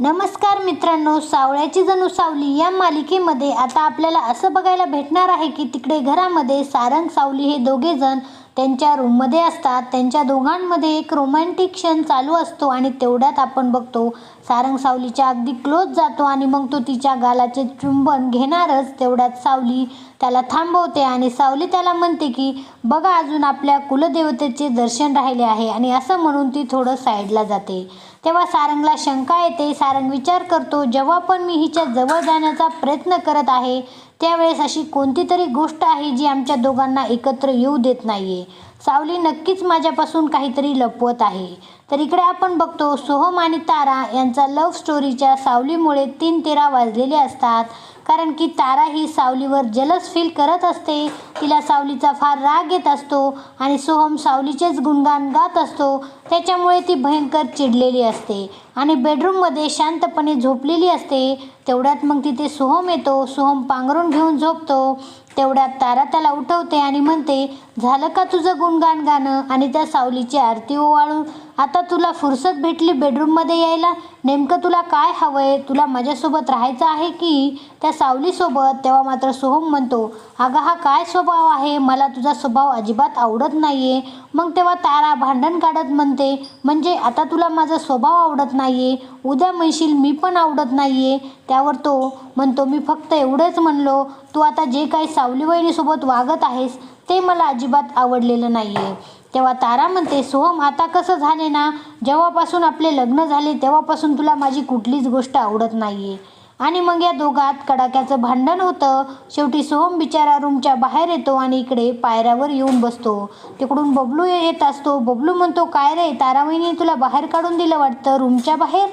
नमस्कार मित्रांनो सावळ्याची जणू सावली या मालिकेमध्ये आता आपल्याला असं बघायला भेटणार आहे की तिकडे घरामध्ये सारंग सावली हे दोघे जण त्यांच्या रूममध्ये असतात. त्यांच्या दोघांमध्ये एक रोमॅन्टिक क्षण चालू असतो आणि तेवढ्यात आपण बघतो सारंग सावलीच्या अगदी क्लोज जातो आणि मग तो तिच्या गालाचे चुंबन घेणारच. तेवढ्यात सावली त्याला थांबवते आणि सावली त्याला म्हणते की बघा अजून आपल्या कुलदेवतेचे दर्शन राहिले आहे. आणि असं म्हणून ती थोडं साईडला जाते. तेव्हा सारंगला शंका येते. सारंग विचार करतो जेव्हा पण मी हिच्या जवळ जाण्याचा प्रयत्न करत आहे त्यावेळेस अशी कोणती तरी गोष्ट आहे जी आमच्या दोघांना एकत्र येऊ देत नाहीये. सावली नक्कीच माझ्यापासून काहीतरी लपवत आहे. तर इकडे आपण बघतो सोहम आणि तारा यांचा लव्ह स्टोरीच्या सावलीमुळे तीन तेरा वाजलेले असतात. कारण की तारा ही सावलीवर जलस फील करत असते. तिला सावलीचा फार राग येत असतो आणि सोहम सावलीचेच गुणगान गात असतो. त्याच्यामुळे ती भयंकर चिडलेली असते आणि बेडरूममध्ये शांतपणे झोपलेली असते. तेवढ्यात मग तिथे सोहम येतो. सोहम पांघरून घेऊन झोपतो. तेवढ्यात तारा त्याला उठवते आणि म्हणते झालं का तुझं गुणगान गाणं? आणि त्या सावलीची आरती ओवाळून आता तुला फुरसत भेटली बेडरूममध्ये यायला. नेमकं तुला काय हवं आहे तुला माझ्यासोबत राहायचं आहे की? त्या सावलीसोबत? तेव्हा मात्र सोहम म्हणतो अगं हा काय स्वभाव आहे? मला तुझा स्वभाव अजिबात आवडत नाही आहे मग तेव्हा तारा भांडण काढत म्हणते म्हणजे आता तुला माझा स्वभाव आवडत नाही आहे उद्या म्हणशील मी पण आवडत नाही आहे त्यावर तो म्हणतो मी फक्त एवढंच म्हणलो तू आता जे काही सावली वहिनीसोबत वागत आहेस ते मला अजिबात आवडलेलं नाही आहे तेव्हा तारा म्हणते सोहम आता कसं झाले ना? जेव्हापासून आपले लग्न झाले तेव्हापासून तुला माझी कुठलीच गोष्ट आवडत नाहीये. आणि मग या दोघात कडाक्याचं भांडण होतं. शेवटी सोहम बिचारा रूमच्या बाहेर येतो आणि इकडे पायऱ्यावर येऊन बसतो. तिकडून बबलू येत असतो. बबलू म्हणतो काय रे तारावाईने तुला बाहेर काढून दिलं वाटतं रूमच्या बाहेर?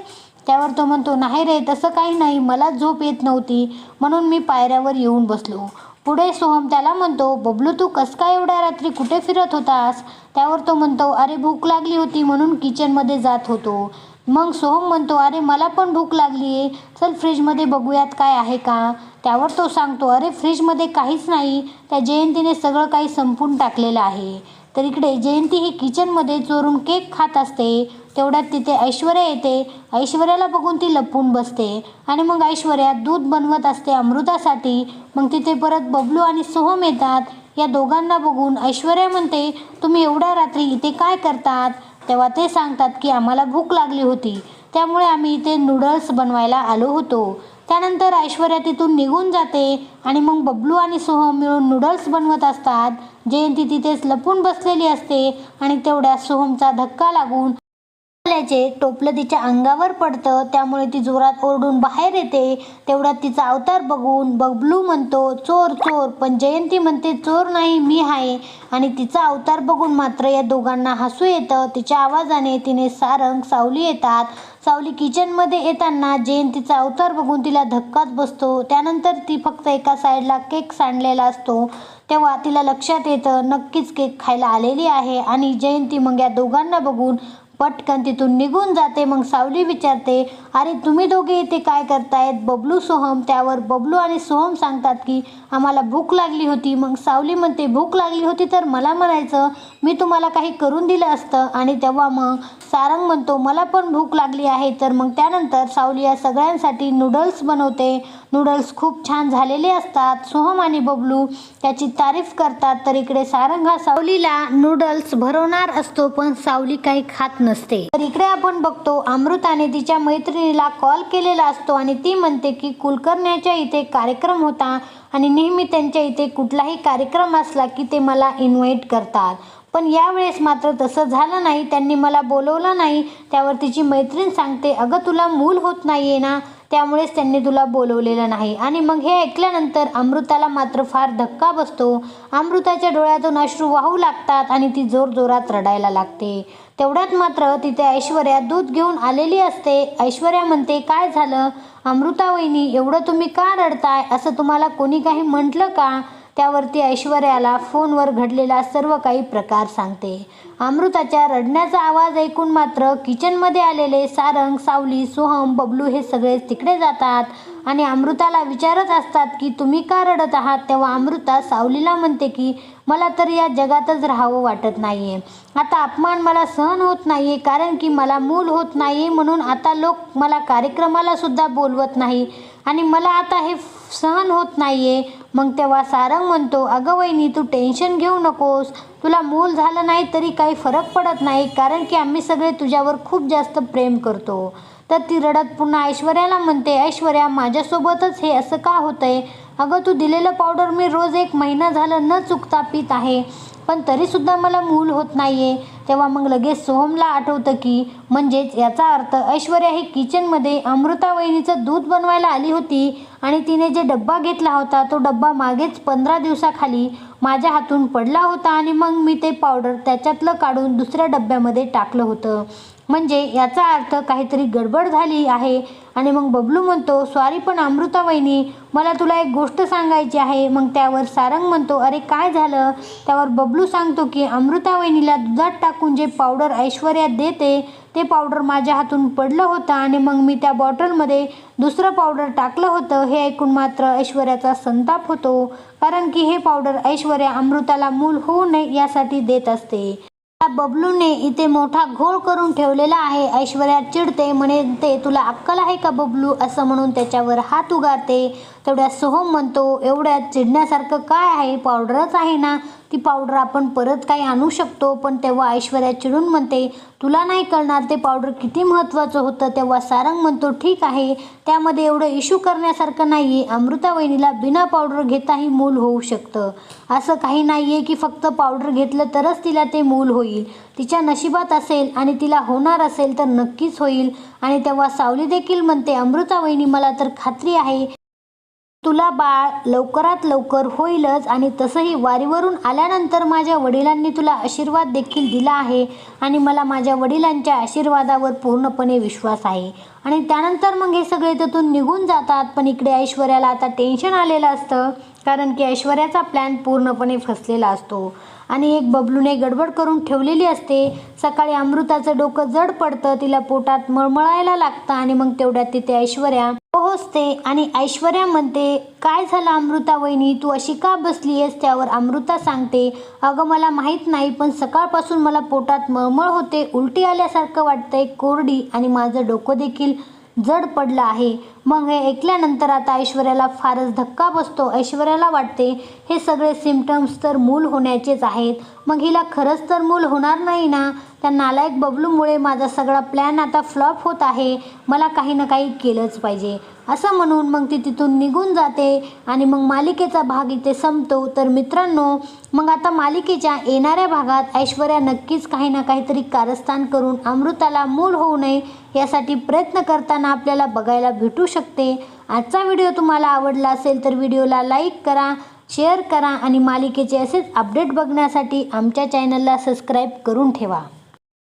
त्यावर तो म्हणतो नाही रे तसं काही नाही. मला झोप येत नव्हती. म्हणून मी पायऱ्यावर येऊन बसलो. पुढे सोहम त्याला म्हणतो बबलू तू कस काय एवढ्या रात्री कुठे फिरत होतास? त्यावर तो म्हणतो अरे भूक लागली होती म्हणून किचनमध्ये जात होतो. मग सोहम म्हणतो अरे मला पण भूक लागली आहे चल फ्रीजमध्ये बघूयात काय आहे का? त्यावर तो सांगतो अरे फ्रीजमध्ये काहीच नाही. त्या जयंतीने सगळं काही संपून टाकलेलं आहे. तर इकडे जयंती ही किचनमध्ये चोरून केक खात असते. तेवढ्यात तिथे ऐश्वर्या येते. ऐश्वर्याला बघून ती लपून बसते. आणि मग ऐश्वर्या दूध बनवत असते अमृतासाठी. मग तिथे परत बबलू आणि सोहम येतात. या दोघांना बघून ऐश्वर्या म्हणते तुम्ही एवढ्या रात्री इथे काय करतात? तेव्हा ते सांगतात की आम्हाला भूक लागली होती. त्यामुळे आम्ही इथे नूडल्स बनवायला आलो होतो. त्यानंतर ऐश्वर्या तिथून निघून जाते आणि मग बबलू आणि सोहम मिळून नूडल्स बनवत असतात. जयंती तिथेच लपून बसलेली असते आणि तेवढ्या सोहमचा धक्का लागून टोपल्याचे टोपलं तिच्या अंगावर पडतं त्यामुळे ती जोरात ओरडून बाहेर येते. तेवढ्यात तिचा अवतार बघून बबलू म्हणतो चोर चोर पण जयंती म्हणते चोर नाही मी आहे. आणि तिचा अवतार बघून मात्र या दोघांना हसू येतं. तिच्या आवाजाने तिने सारंग सावली येतात. सावली किचनमध्ये येताना जयंतीचा अवतार बघून तिला धक्काच बसतो. त्यानंतर ती फक्त एका साईडला केक सांडलेला असतो. तेव्हा तिला लक्षात येतं नक्कीच केक खायला आलेली आहे. आणि जयंती मग या दोघांना बघून पटकन तिथून निघून जाते मग सावली विचारते अरे तुम्ही दोघे इथे काय करतायत? बबलू सोहम त्यावर बबलू आणि सोहम सांगतात की आम्हाला भूक लागली होती. मग सावली म्हणते भूक लागली होती तर मला म्हणायचं. मी तुम्हाला काही करून दिलं असतं आणि तेव्हा मग सारंग म्हणतो मला पण भूक लागली आहे. तर मग त्यानंतर सावली या सगळ्यांसाठी नूडल्स बनवते. नूडल्स खूप छान झालेले असतात. सोहम आणि बबलू त्याची तारीफ करतात. तर इकडे सारंग हा सावलीला नूडल्स भरवणार असतो पण सावली काही खात नसते. तर इकडे आपण बघतो अमृताने तिच्या मैत्रिणीला कॉल केलेला असतो आणि ती म्हणते की कुलकर्ण्याच्या इथे कार्यक्रम होता. आणि नेहमी त्यांच्या इथे कुठलाही कार्यक्रम असला की ते मला इन्व्हाइट करतात. पण यावेळेस मात्र तसं झालं नाही. त्यांनी मला बोलवलं नाही. त्यावर तिची मैत्रीण सांगते अगं तुला मूल होत नाही आहे ना? त्यामुळेच त्यांनी तुला बोलवलेलं नाही. आणि मग हे ऐकल्यानंतर अमृताला मात्र फार धक्का बसतो. अमृताच्या डोळ्यातून अश्रू वाहू लागतात आणि ती जोरजोरात रडायला लागते. तेवढ्यात मात्र तिथे ऐश्वर्या दूध घेऊन आलेली असते. ऐश्वर्या म्हणते काय झालं? अमृता वहिनी एवढं तुम्ही का रडताय? असं तुम्हाला कोणी काही म्हटलं का? त्यावरती ऐश्वर्याला फोनवर घडलेला सर्व काही प्रकार सांगते. अमृताच्या रडण्याचा आवाज ऐकून मात्र किचनमध्ये आलेले सारंग सावली सोहम बबलू हे सगळे तिकडे जातात आणि अमृताला विचारत असतात की तुम्ही का रडत आहात? तेव्हा अमृता सावलीला म्हणते की मला तर या जगातच राहावं वाटत नाही आहे आता अपमान मला सहन होत नाही आहे कारण की मला मूल होत नाही म्हणून आता लोक मला कार्यक्रमाला सुद्धा बोलवत नाही आणि मला आता हे सहन होत नाही आहे मग तेव्हा सारंग म्हणतो अगं वहिनी तू टेन्शन घेऊ नकोस. तुला मूल झालं नाही तरी काही फरक पडत नाही कारण की आम्ही सगळे तुझ्यावर खूप जास्त प्रेम करतो. तर ती रडत पुन्हा ऐश्वर्याला म्हणते ऐश्वर्या माझ्यासोबतच हे असं का होतंय? अगं तू दिलेलं पावडर मी रोज एक महिना झालं न चुकता पित आहे. पण तरीसुद्धा मला मूल होत नाही आहे तेव्हा मग लगेच सोहमला आठवतं की म्हणजेच याचा अर्थ ऐश्वर्या हे किचनमध्ये अमृता वहिनीचं दूध बनवायला आली होती आणि तिने जे डब्बा घेतला होता तो डब्बा मागेच पंधरा दिवसाखाली माझ्या हातून पडला होता आणि मग मी ते पावडर त्याच्यातलं काढून दुसऱ्या डब्यामध्ये टाकलं होतं. म्हणजे याचा अर्थ काहीतरी गडबड झाली आहे. आणि मग बबलू म्हणतो सॉरी पण अमृता वहिनी मला तुला एक गोष्ट सांगायची आहे. मग त्यावर सारंग म्हणतो अरे काय झालं? त्यावर बबलू सांगतो की अमृता वहिनीला दुधात टाकून जे पावडर ऐश्वर्या देते ते पावडर माझ्या हातून पडलं होतं आणि मग मी त्या बॉटलमध्ये दुसरं पावडर टाकलं होतं. हे ऐकून मात्र ऐश्वर्याचा संताप होतो कारण की हे पावडर ऐश्वर्या अमृताला मूल होऊ नये यासाठी देत असते. त्या बबलूने इथे मोठा घोळ करून ठेवलेला आहे. ऐश्वर्या चिडते म्हणते तुला अक्कल आहे का बबलू? असं म्हणून त्याच्यावर हात उगारते. तेवढ्या सोहम म्हणतो एवढ्यात चिडण्यासारखं काय आहे? पावडरच आहे ना. ती पावडर आपण परत काही आणू शकतो पण तेव्हा ऐश्वर्या चिडून म्हणते तुला नाही कळणार ते पावडर किती महत्त्वाचं होतं. तेव्हा सारंग म्हणतो ठीक आहे त्यामध्ये एवढं इश्यू करण्यासारखं नाही आहे अमृता वहिनीला बिना पावडर घेताही मूल होऊ शकतं. असं काही नाही आहे की फक्त पावडर घेतलं तरच तिला ते मूल होईल. तिच्या नशिबात असेल आणि तिला होणार असेल तर नक्कीच होईल. आणि तेव्हा सावली देखील म्हणते अमृता वहिनी मला तर खात्री आहे तुला बाळ लवकरात लवकर होईलच आणि तसंही वारीवरून आल्यानंतर माझ्या वडिलांनी तुला आशीर्वाद देखील दिला आहे आणि मला माझ्या वडिलांच्या आशीर्वादावर पूर्णपणे विश्वास आहे. आणि त्यानंतर मग हे सगळे तिथून निघून जातात पण इकडे ऐश्वर्याला आता टेन्शन आलेलं असतं कारण की ऐश्वर्याचा प्लॅन पूर्णपणे फसलेला असतो. आणि एक बबलूने गडबड करून ठेवलेली असते. सकाळी अमृताचं डोकं जड पडतं तिला पोटात मळमळायला लागतं आणि मग तेवढ्यात तिथे ऐश्वर्या पोहोचते आणि ऐश्वर्या म्हणते काय झालं अमृता वहिनी? तू अशी का बसली आहेस त्यावर अमृता सांगते अगं मला माहीत नाही पण सकाळपासून मला पोटात मळमळ होते. उलटी आल्यासारखं वाटतंय कोरडी आणि माझं डोकं देखील जड पडलं आहे. मग हे ऐकल्यानंतर आता ऐश्वर्याला फारच धक्का बसतो. ऐश्वर्याला वाटते हे सगळे सिमटम्स तर मूल होण्याचेच आहेत. मग हिला खरंच तर मूल होणार नाही ना? त्या नालायक बबलूमुळे माझा सगळा प्लॅन आता फ्लॉप होत आहे. मला काही ना काही केलंच पाहिजे. असं म्हणून मग ती तिथून निघून जाते आणि मग मालिकेचा भाग इथे संपतो. तर मित्रांनो मग आता मालिकेच्या येणाऱ्या भागात ऐश्वर्या नक्कीच काही ना काहीतरी कारस्थान करून अमृताला मूल होऊ नये यासाठी प्रयत्न करताना आपल्याला बघायला भेटू शकते. आजचा व्हिडिओ तुम्हाला आवडला असेल तर व्हिडिओला लाईक करा शेअर करा आणि मालिकेचे असेच अपडेट बघण्यासाठी आमच्या चॅनलला सबस्क्राईब करून ठेवा.